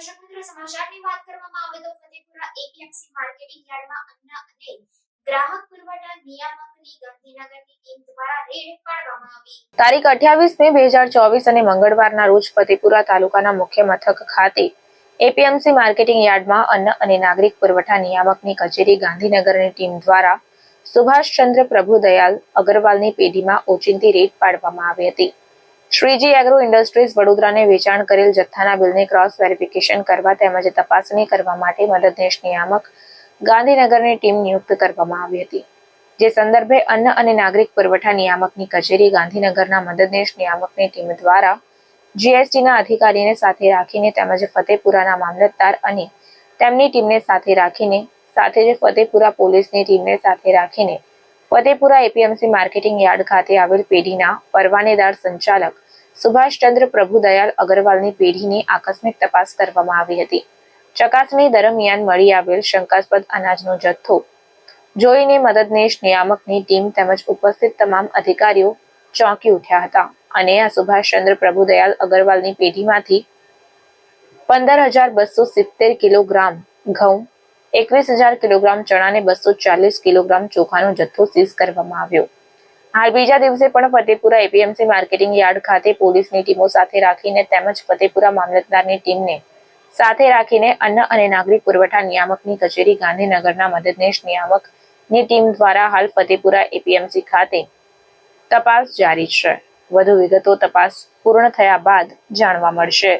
દર્શક સમાચારની વાત કરવામાં આવે તો ફતેપુરા એપીએમસી માર્કેટિંગ યાર્ડમાં અન્ન અને ગ્રાહક પુરવઠા નિયામકની ગાંધીનગરની ટીમ દ્વારા રેડ પાડવામાં આવી. તારીખ 28 મે 2024 અને મંગળવારના રોજ ફતેપુરા તાલુકાના મુખ્ય મથક ખાતે એપીએમસી માર્કેટિંગ યાર્ડમાં અન્ન અને નાગરિક પુરવઠા નિયામકની કચેરી ગાંધીનગરની ટીમ દ્વારા સુભાષચંદ્ર પ્રભુદયાલ અગ્રવાલની પેઢીમાં ઓચિંતી રેટ પાડવામાં આવી હતી. શ્રીજી એગ્રો ઇન્ડસ્ટ્રીઝ વડોદરાને વેચાણ કરેલ જથ્થાના બિલને ક્રોસ વેરિફિકેશન કરવા તેમજ તપાસણી કરવા માટે મદદનીશ નિયામક ગાંધીનગરની ટીમ નિયુક્ત કરવામાં આવી હતી. જે સંદર્ભે અન્ન અને નાગરિક પુરવઠા નિયામકની કચેરી ગાંધીનગરના મદદનીશ નિયામકની ટીમ દ્વારા જીએસટીના અધિકારીને સાથે રાખીને તેમજ ફતેપુરાના મામલતદાર અને તેમની ટીમને સાથે રાખીને, સાથે જ ફતેપુરા પોલીસની ટીમને સાથે રાખીને ફતેપુરા એપીએમસી માર્કેટિંગ યાર્ડ ખાતે આવેલ પેઢીના પરવાનેદાર સંચાલક સુભાષચંદ્ર પ્રભુદયાલ અગરવાલની પેઢીની આકસ્મિક તપાસ કરવામાં આવી હતી. ચકાસણી દરમિયાન મળી આવેલ શંકાસ્પદ અનાજનો જથ્થો જોઈને મદદનીશ નિયામકની ટીમ તેમજ ઉપસ્થિત તમામ અધિકારીઓ ચોંકી ઉઠ્યા હતા અને આ સુભાષચંદ્ર પ્રભુદયાલ અગરવાલની પેઢીમાંથી પંદર હજાર બસો સિત્તેર કિલોગ્રામ ઘઉં એકવીસ હજાર કિલોગ્રામ ચણા અને બસો ચાલીસ કિલોગ્રામ ચોખાનો જથ્થો સીઝ કરવામાં આવ્યો. હાલ બીજા દિવસે પણ ફતેપુરા એપીએમસી માર્કેટિંગ યાર્ડ ખાતે પોલીસની ટીમો સાથે રાખીને તેમજ ફતેપુરા મામલતદારની ટીમને સાથે રાખીને અન્ન અને નાગરિક પુરવઠા નિયામકની કચેરી ગાંધીનગરના મદદનીશ નિયામકની ટીમ દ્વારા હાલ ફતેપુરા એપીએમસી ખાતે તપાસ જારી છે. વધુ વિગતો તપાસ પૂર્ણ થયા બાદ જાણવા મળશે.